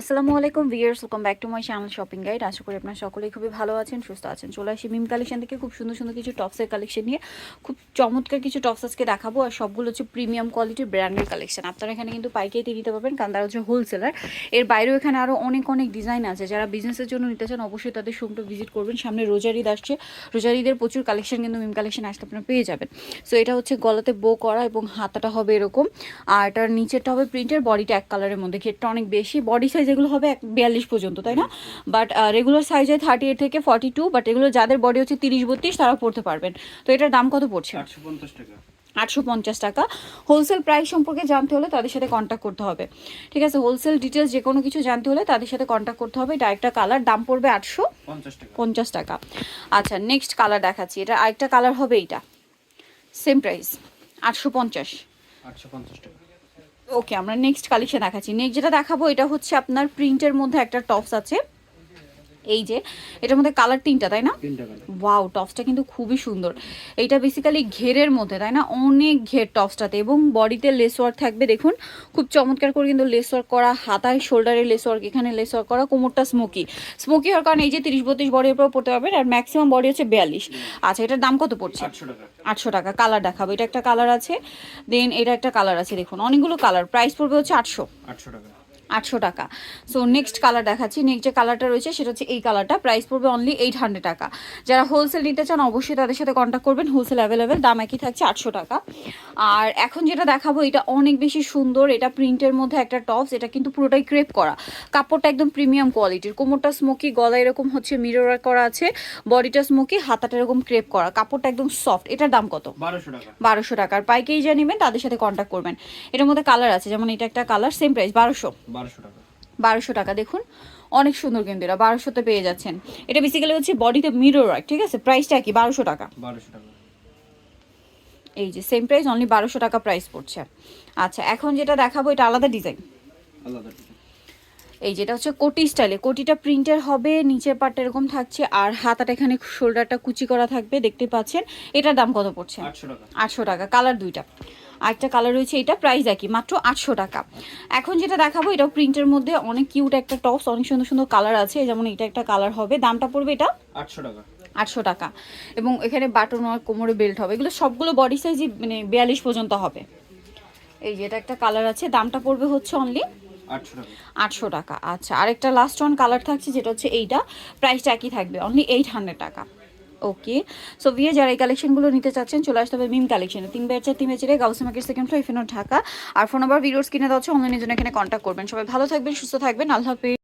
আসসালামু আলাইকুম viewers welcome back to my channel shopping guide আশা করি আপনারা সকলেই খুবই ভালো আছেন, সুস্থ আছেন। চলে আসি মিম কালেকশন থেকে খুব সুন্দর সুন্দর কিছু টপসের কালেকশন নিয়ে। খুব চমৎকার কিছু টপস আজকে দেখাবো আর সবগুলো হচ্ছে প্রিমিয়াম কোয়ালিটির ব্র্যান্ডের কালেকশন আপনারা এখানে কিন্তু পাইকারিতে নিতে পারবেন কারণ তারা হচ্ছে হোলসেলার এর বাইরেও এখানে আরও অনেক অনেক ডিজাইন আছে। যারা বিজনেসের জন্য নিতে চান, অবশ্যই তাদের শোরুমটা ভিজিট করবেন। সামনে রোজার ঈদ আসছে। রোজার ঈদের প্রচুর কালেকশন কিন্তু মিম কালেকশন আসলে আপনারা পেয়ে যাবেন। সো এটা হচ্ছে গলাতে বো করা এবং হাতাটা হবে এরকম। আর এটার নিচেরটা হবে প্রিন্টের বডিটা এক কালারের মধ্যে। ঘেরটা অনেক বেশি। বডি সাইজ এগুলো হবে এক বিয়াল্লিশ পর্যন্ত তাই না? বাট রেগুলার সাইজ হয় থার্টি এইট থেকে ফর্টি টু বাট এগুলো যাদের বডি হচ্ছে তিরিশ বত্রিশ তারা পড়তে পারবেন। তো এটার দাম কত পড়ছে? আটশো পঞ্চাশ টাকা। আটশো পঞ্চাশ টাকা। হোলসেল প্রাইস সম্পর্কে জানতে হলে তাদের সাথে কন্ট্যাক্ট করতে হবে। ঠিক আছে হোলসেল ডিটেলস যে কোনো কিছু জানতে হলে তাদের সাথে কন্ট্যাক্ট করতে হবে। এটা একটা কালার দাম পড়বে আটশো পঞ্চাশ টাকা। আচ্ছা নেক্সট কালার দেখাচ্ছি। এটা আরেকটা কালার হবে এইটা। সেম প্রাইস আটশো পঞ্চাশ। আটশো পঞ্চাশ টাকা। ওকে আমরা নেক্সট কালেকশন দেখাচ্ছি। নেক্সট যেটা দেখাবো, এটা হচ্ছে আপনার প্রিন্টের মধ্যে একটা টপস আছে। এই যে এটার মধ্যে কালার তিনটা তাই না? ওয়াও টপসটা কিন্তু খুবই সুন্দর। এইটা বেসিক্যালি ঘেরের মধ্যে তাই না? অনেক ঘের টপসটাতে এবং বডিতে লেস ওয়ার্ক থাকবে দেখুন। খুব চমৎকার করে কিন্তু লেস ওয়ার্ক করা হাতায় শোল্ডারে লেস ওয়ার্ক এখানে লেস ওয়ার্ক করা কোমরটা স্মোকি স্মোকি হওয়ার কারণে এই যে তিরিশ বত্রিশ বডির উপর পড়তে পারবেন আর ম্যাক্সিমাম বডি হচ্ছে বিয়াল্লিশ। আচ্ছা এটার দাম কত পড়ছে? আটশো টাকা। কালার দেখাবো। এটা একটা কালার আছে দেন এটা একটা কালার আছে দেখুন। অনেকগুলো কালার প্রাইস পড়বে হচ্ছে আটশো। আটশো টাকা। আটশো টাকা। সো নেক্সট কালার দেখাচ্ছি। নেক্সট যে কালারটা রয়েছে সেটা হচ্ছে এই কালারটা প্রাইস পড়বে অনলি এইট হান্ড্রেড টাকা। যারা হোলসেল নিতে চান অবশ্যই তাদের সাথে কন্ট্যাক্ট করবেন। হোলসেল অ্যাভেলেবেল দাম একই থাকছে আটশো টাকা। আর এখন যেটা দেখাবো এটা অনেক বেশি সুন্দর। এটা প্রিন্টের মধ্যে একটা টপস এটা কিন্তু পুরোটাই ক্রেপ করা। কাপড়টা একদম প্রিমিয়াম কোয়ালিটির কোমরটা স্মোকি গলা এরকম হচ্ছে মিরর করা আছে। বডিটা স্মোকি হাতাটা এরকম ক্রেপ করা। কাপড়টা একদম সফট এটার দাম কত? বারোশো টাকা। বারোশো টাকার পাইকেই যা নেবেন তাদের সাথে কন্ট্যাক্ট করবেন। এটার মধ্যে কালার আছে। যেমন এটা একটা কালার সেম প্রাইস বারোশো। বারোশো টাকা। বারোশো টাকা দেখুন। অনেক সুন্দর কিন্তু এটা বারোশোতে পেয়ে যাচ্ছেন। এটা বেসিক্যালি হচ্ছে বডিতে মিরর ওয়ার্ক ঠিক আছে? প্রাইসটা কি? বারোশো টাকা। বারোশো টাকা। এই যে সেম প্রাইস অনলি বারোশো টাকা প্রাইস পড়ছে। আচ্ছা এখন যেটা দেখাবো এটা আলাদা ডিজাইন আলাদা এই যেটা হচ্ছে কোটি স্টাইলে কোটিটা প্রিন্টের হবে নিচের পাটটা এরকম থাকছে আর হাতাটা এখানে শোল্ডারটা কুচি করা থাকবে দেখতে পাচ্ছেন। এটার দাম কত পড়ছে? আটশো টাকা। আটশো টাকা কালার দুইটা। আরেকটা কালার রয়েছে এটা প্রাইস একই মাত্র আটশো টাকা। এখন যেটা দেখাবো এটাও প্রিন্টের মধ্যে অনেক কিউট একটা টপস অনেক সুন্দর সুন্দর কালার আছে যেমন এটা একটা কালার হবে। দামটা পড়বে এটা আটশো টাকা। আটশো টাকা। এবং এখানে বাটন আর কোমরে বেল্ট হবে এগুলো সবগুলো বডি সাইজই মানে বিয়াল্লিশ পর্যন্ত হবে। এই যে এটা একটা কালার আছে দামটা পড়বে হচ্ছে অনলি আটশো টাকা। আটশো টাকা। আচ্ছা আরেকটা লাস্ট ওয়ান কালার থাকছে যেটা হচ্ছে এইটা। প্রাইসটা একই থাকবে অনলি এইট হান্ড্রেড টাকা। ওকে সো ভিয়ে যারা এই কালেকশনগুলো নিতে চাচ্ছেন, চলে আসতে হবে মিম কালেকশনে তিন বেচার তিন বেচারে গাউসি মার্কেট সেকেন্ড ফ্লোর ইফেনো ঢাকা। আর ফোন নাম্বার ভিডিওস কিনে দেওয়া হচ্ছে অনলাইনের জন্য এখানে কন্ট্যাক্ট করবেন। সবাই ভালো থাকবেন, সুস্থ থাকবেন। আল্লাহ হাফিজ।